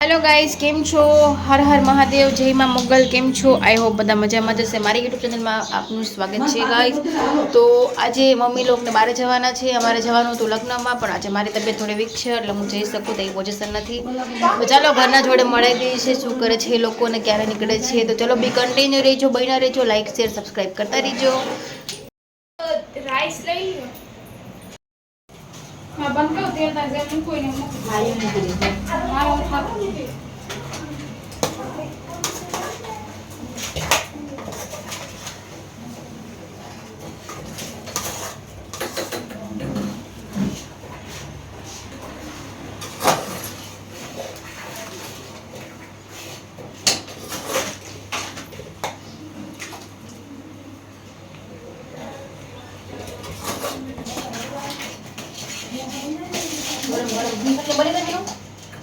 Hello guys કેમ છો? હર હર મહાદેવ, જય માં મોગલ, કેમ છો? આઈ હોપ બધા મજામાં જશે મારી યુટ્યુબ ચેનલમાં આપનું સ્વાગત છે ગાઈઝ તો આજે મમ્મી લોકોને બહાર જવાના છે. અમારે જવાનું હતું લગ્નમાં, પણ આજે મારી તબિયત થોડી વીક છે, એટલે હું જઈ શકું તેવી પોઝિશન નથી. તો ચાલો ઘરના જોડે મળાઈ દઈએ છે, શું કરે છે એ લોકોને ક્યારે નીકળે છે. તો ચલો બી કન્ટિન્યુ રહેજો, બન્યા રહેજો લાઇક શેર સબસ્ક્રાઈબ કરતા રહેજો રાઈસ લઈ લો હા બંધ કરો તેલ તાજે કોઈને મૂકો મારો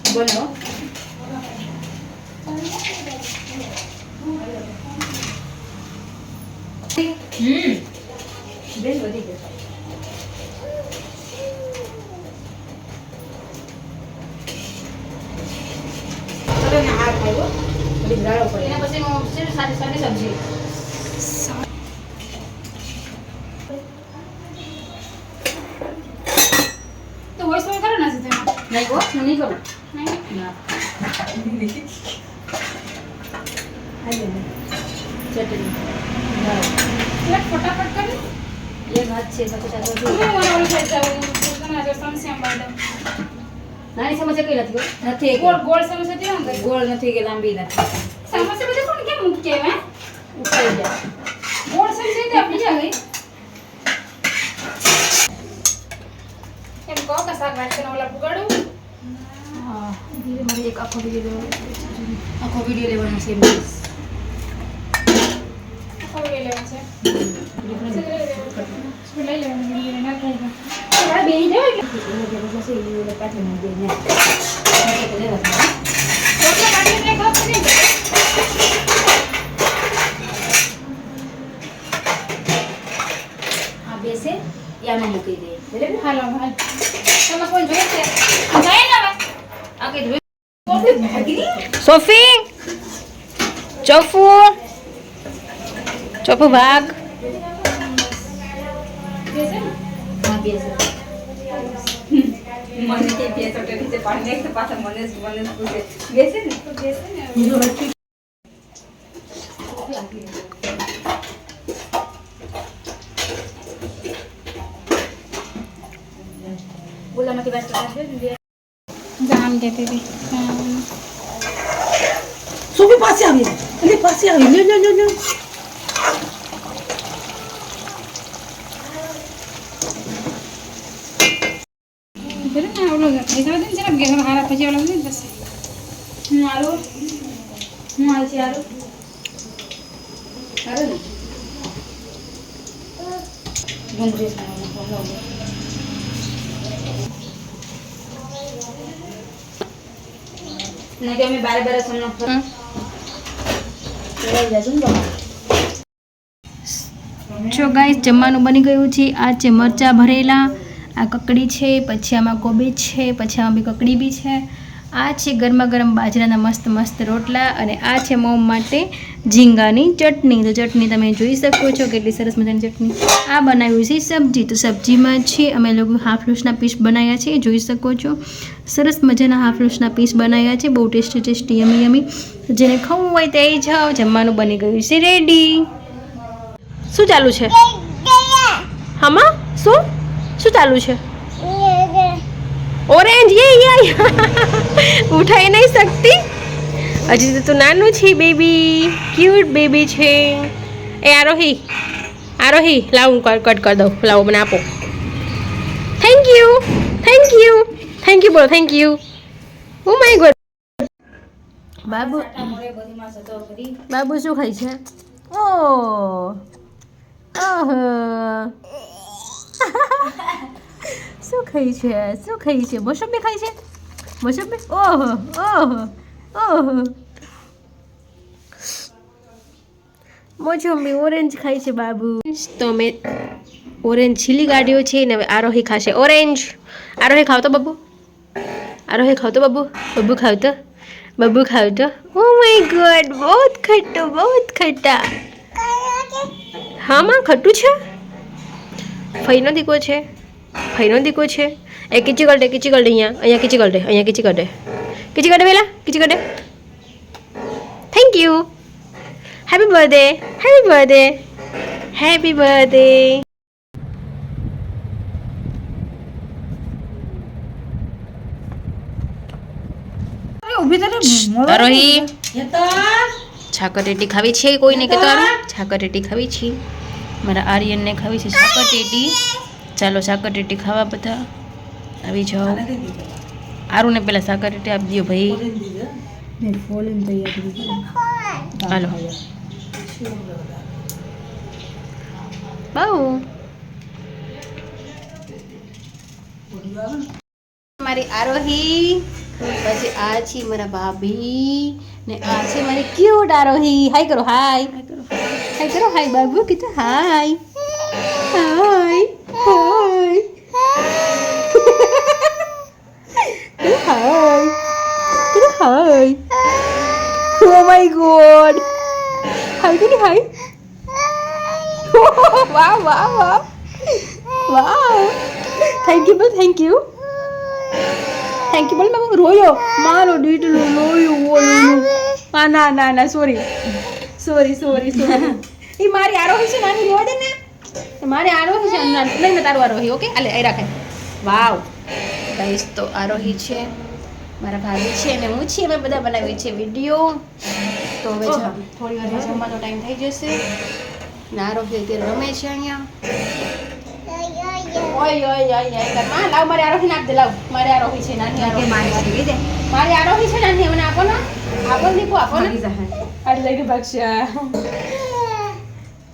બોલો હમ બેન વધી ગયો ને. આ ખાયો થોડી ગાળો પડે પછી સાથે સાથે સબ્જી તો વોઇસ ઓવર કરો ના છે તેમાં નહીં ગો હું નહીં કરું ચટણી ફટાફટ કરી. એક હાથ છે નાની સમસ્યા કઈ નથી નથી ગોળ ગોળ સમસ્યા ગોળ નથી કે લાંબી નથી. સમસ્યા બધા કોણ કેમ મૂકી ઉપાડી જાય ગોળ સમસ્યા તે આપણી જાય એમ કહો કે શાક વાટકીને ઓલા પુગાડું હા ધીરે મારે એક આખો વીડિયો લેવાનો છે. આખો વીડિયો લેવાનો છે બસ આખો વીડિયો લેવાનો છે બેસે યામાં મૂકી દે બરાબર હાલો હાલ તમે કોઈ જોઈએ છે ને હવે ભાગી સોફી? ચોફુ? ચોફુ ભાગ? મને કે બેસો તો નીચે પાણી નાખ પાછા મને મને પૂછે બેસે ને તો બેસે ને બોલામાંથી વાત કરશે ને જામ. દેતી હતી સોફી પાસે આવી એટલે પાસે આવી લ્યો લ્યો લ્યો લ્યો જરા ના ઓલો એ જો ગાઈસ જમવાનું બની ગયું છે. આ છે મરચાં ભરેલા, આ કકડી છે, પછી આમાં કોબી છે, પછી આમાં બી કકડી બી છે. આ છે ગરમા ગરમ બાજરાના મસ્ત મસ્ત રોટલા અને આ છે મોમ માટે ઝીંગાની ચટણી. તો ચટણી તમે જોઈ શકો છો કેટલી સરસ મજાની ચટણી. આ બનાવ્યું છે સબ્જી. તો સબ્જીમાં છે અમે લોકો હાફ લૂસના પીસ બનાવ્યા છે જોઈ શકો છો. સરસ મજાના હાફ લૂસના પીસ બનાવ્યા છે બહુ ટેસ્ટી ટેસ્ટી યમી યમી. જેને ખાવું હોય તે જાઓ જમવાનું બની ગયું છે રેડી શું ચાલુ છે? હામાં શું? શું ચાલુ છે? ઓરેન્જ, યે યે ઉઠાઈ નહીં શકતી. હજી તો તું નાનું છે, બેબી. ક્યુટ બેબી છે. એ આરોહી આરોહી લાવ, હું કટ કરી દઉં. લાવો, મને આપો. Thank you thank you thank you બોલો thank you oh my God બાબુ બાબુ શું ખાય છે? ઓ ઓહ. શું ખાય છે શું ખાય છે મોસંબી ખાય છે મોસંબી ઓહો ઓહો ઓહો મોસંબી ઓરેન્જ ખાય છે બાબુ તો મેં ઓરેન્જ છીલી કાઢ્યો છે ને હવે આરોહી ખાશે ઓરેન્જ આરોહી ખાવ તો બબુ આરોહી ખાવ તો બબુ બબુ ખાવ તો બબુ ખાવ તો ઓ માય ગોડ બહુત ખટ્ટો બહુત ખટ્ટા હા માં ખટ્ટું છે ફઈનો દીકો છે ફઈનો દીકો છે. એ કિચી કરડે કિચી કરડે અહીંયા અહીંયા કિચી કરડે અહીંયા કિચી કરડે કિચી કરડે પેલા કિચી કરડે thank you happy birthday happy birthday happy birthday ખાવી છે કોઈને કે તારું છાકરટેટી ખાવી છે. મારા આર્યનને ખાવી છે છાકરટેટી ચાલો છાકરટેટી ખાવા બધા. આવી જાઓ. આરુને પેલા છાકરટેટી આપી દો ભાઈ. હાલો. બાઉ મારી આરોહી પછી આ છે મારા ભાભી ને આ છે મારી ક્યુટ આરોહી. હાય કરો હાય હાય કરો. હાય બાબુ કીધું હાય હાય my god. Hi, Tini, hi. wow, wow, wow. Wow. Thank you, Bill. Thank you. Thank you, Bill. Mama, royo. Malo, dito, royo, royo. Ah, ના ના ના સોરી સોરી સોરી સોરી એ મારી આરોહી છે નાની રોડ ને મારી આરોહી છે નહીં તારું આરોહી ઓકે અલે એ રાખે વાવ ગાઈસ તો આરોહી છે મારા ભાભી છે અને હું છીએ અમે બધા બનાવીએ છીએ વીડિયો. તો હવે થોડી વાર જમવાનો ટાઈમ થઈ જશે. ને આરોહી અત્યારે રમે છે અહીંયા. ઓય ઓય ઓય ઓયમાં લાવ મારે આરોહી નાખ દે લાવ. મારે આરોહી છે નાની આરોહી મારી આરોહી છે નાની મને આપો ને. આપો દીકુ આપો ને. અરે લઈને ભાગશે.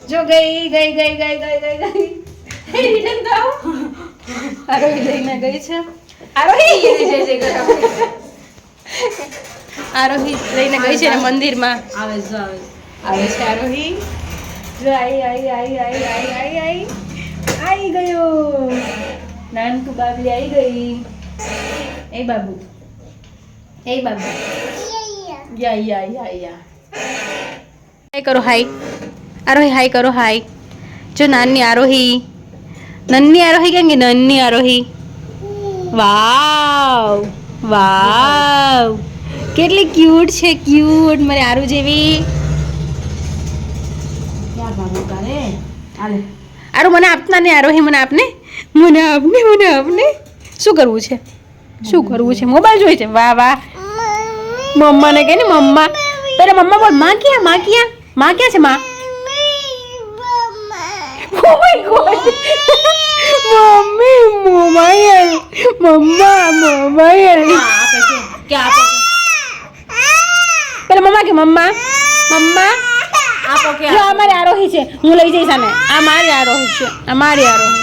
જો ગઈ ગઈ ગઈ ગઈ ગઈ ગઈ ગઈ. રિટર્ન તો આરોહી લઈને ગઈ છે. આરોહી. આરોહી લઈને ગઈ છે ને મંદિરમાં. આવે છે આવે આવે છે આરોહી. જો આઈ આઈ આઈ આઈ આઈ આઈ આઈ. આઈ ગયો. નાનકું બાબલી આઈ ગઈ. એ બાબુ. એ બાબુ. યા યા યા યા. હાય કરો હાય આરોહી હાય કરો હાય જો નાની આરોહી. નન્ની આરોહી કેમ કે નન્ની આરોહી? વાવ વાવ. કેટલી ક્યુટ છે ક્યુટ મારે આરુ જેવી. આરુ આરો મને આપના ને આરોહી મને આપને? મને આપને મને આપને. શું કરવું છે? શું કરવું છે? મોબાઈલ જોઈએ છે. વાહ વાહ. મમ્માને કે ને મમ્મા. પેલા મમ્મા બોલમાં ક્યાં માં ક્યાં? માં ક્યાં છે માં? કોઈ God. Mummy mobile mamma mobile છે. આપો પેલા મમ્મા કે મમ્મા? મમ્મા? આપો જો ક્યાં આ મારી આરોહી છે હું લઈ જઈશ આને. આ મારી આરોહી છે આ મારી આરોહી.